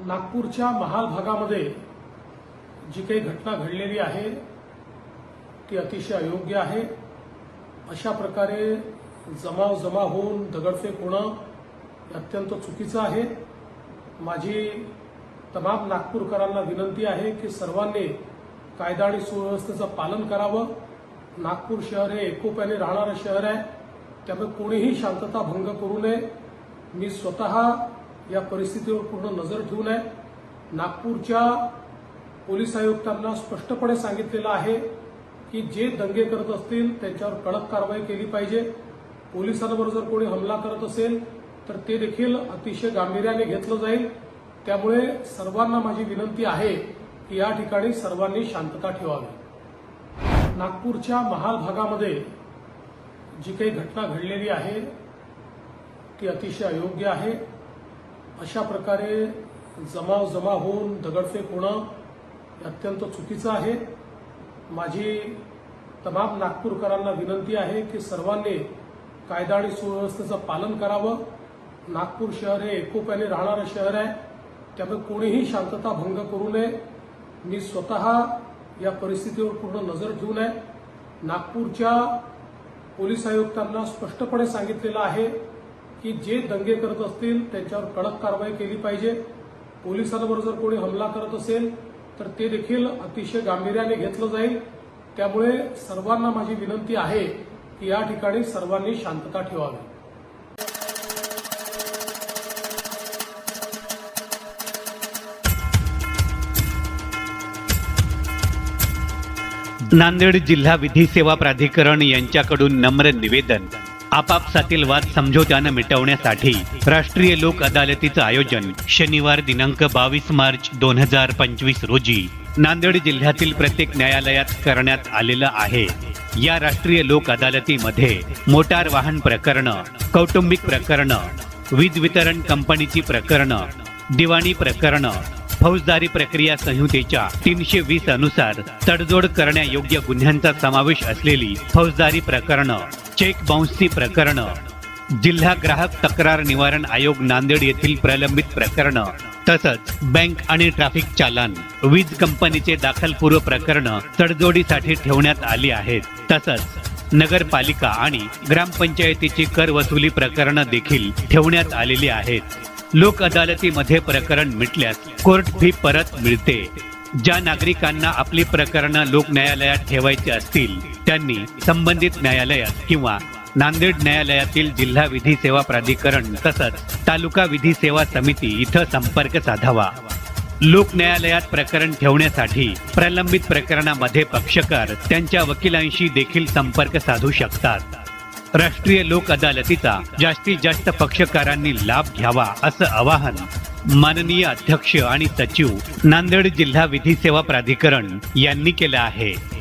नागपूरच्या महाल भागामध्ये जी काही घटना घडलेली आहे ती अतिशय अयोग्य आहे. अशा प्रकारे जमाव जमा होऊन दगडफेक होणं अत्यंत चुकीचं आहे. माझी तमाम नागपूरकरांना विनंती आहे की सर्वांनी कायदा आणि सुव्यवस्थेचं पालन करावं. नागपूर शहर हे एकोप्याने राहणारं शहर आहे. त्यामुळे कोणीही शांतता भंग करू नये. मी स्वतः या परिस्थितीवर पूर्ण नजर ठेवून आहे. नागपूरच्या पोलीस आयुक्तांना स्पष्टपणे सांगितलेलं आहे की जे दंगे करत असतील त्यांच्यावर कडक कारवाई केली पाहिजे. पोलिसांवर जर कोणी हमला करत असेल तर ते देखील अतिशय गांभीर्याने घेतलं जाईल. त्यामुळे सर्वांना माझी विनंती आहे की या ठिकाणी सर्वांनी शांतता ठेवावी. नागपूरच्या महाल भागामध्ये जी काही घटना घडलेली आहे ती अतिशय अयोग्य आहे. अशा प्रकारे जमाव जमा होऊन दगडफेक होणं हे अत्यंत चुकीचं आहे. माझी तमाम नागपूरकरांना विनंती आहे की सर्वांनी कायदा आणि सुव्यवस्थेचं पालन करावं. नागपूर शहर हे एकोप्याने राहणारं शहर आहे. त्यामुळे कोणीही शांतता भंग करू नये. मी स्वतः या परिस्थितीवर पूर्ण नजर ठेवून आहे. नागपूरच्या पोलीस आयुक्तांना स्पष्टपणे सांगितलेलं आहे की जे दंगे करत असतील त्यांच्यावर कडक कारवाई केली पाहिजे. पोलिसांवर जर कोणी हमला करत असेल तर ते देखील अतिशय गांभीर्याने घेतलं जाईल. त्यामुळे सर्वांना माझी विनंती आहे की या ठिकाणी सर्वांनी शांतता ठेवावी. नांदेड जिल्हा विधी सेवा प्राधिकरण यांच्याकडून नम्र निवेदन. आपापसातील वाद समझोत्यानं मिटवण्यासाठी राष्ट्रीय लोक अदालतीचं आयोजन शनिवार दिनांक बावीस मार्च दोन हजार पंचवीस रोजी नांदेड जिल्ह्यातील प्रत्येक न्यायालयात करण्यात आलेलं आहे. या राष्ट्रीय लोक अदालतीमध्ये मोटार वाहन प्रकरणं कौटुंबिक प्रकरणं वीज वितरण कंपनीची प्रकरणं दिवाणी प्रकरणं फौजदारी प्रक्रिया संहितेच्या तीनशे वीस अनुसार तडजोड करण्यायोग्य गुन्ह्यांचा समावेश असलेली फौजदारी प्रकरणं चेक बाउन्सची प्रकरणं. जिल्हा ग्राहक तक्रार निवारण आयोग नांदेड येथील प्रलंबित प्रकरणं. तसंच बँक आणि ट्रॅफिक चालन. वीज कंपनीचे दाखलपूर्व प्रकरणं तडजोडीसाठी ठेवण्यात आली आहेत. तसंच नगरपालिका आणि ग्रामपंचायतीची कर वसुली प्रकरणं देखील ठेवण्यात आलेली आहेत. लोक अदालतीमध्ये प्रकरण मिटल्यास कोर्ट फी परत मिळते. ज्या नागरिकांना आपली प्रकरणं लोक न्यायालयात ठेवायची असतील त्यांनी संबंधित न्यायालयात किंवा नांदेड न्यायालयातील जिल्हा विधी सेवा प्राधिकरण तसंच तालुका विधी सेवा समिती इथं संपर्क साधावा. लोक न्यायालयात प्रकरण ठेवण्यासाठी प्रलंबित प्रकरणामध्ये पक्षकार त्यांच्या वकिलांशी देखील संपर्क साधू शकतात. राष्ट्रीय लोक अदालतीचा जास्तीत जास्त पक्षकारांनी लाभ घ्यावा असं आवाहन माननीय अध्यक्ष आणि सचिव नांदेड जिल्हा विधी सेवा प्राधिकरण यांनी केलं आहे.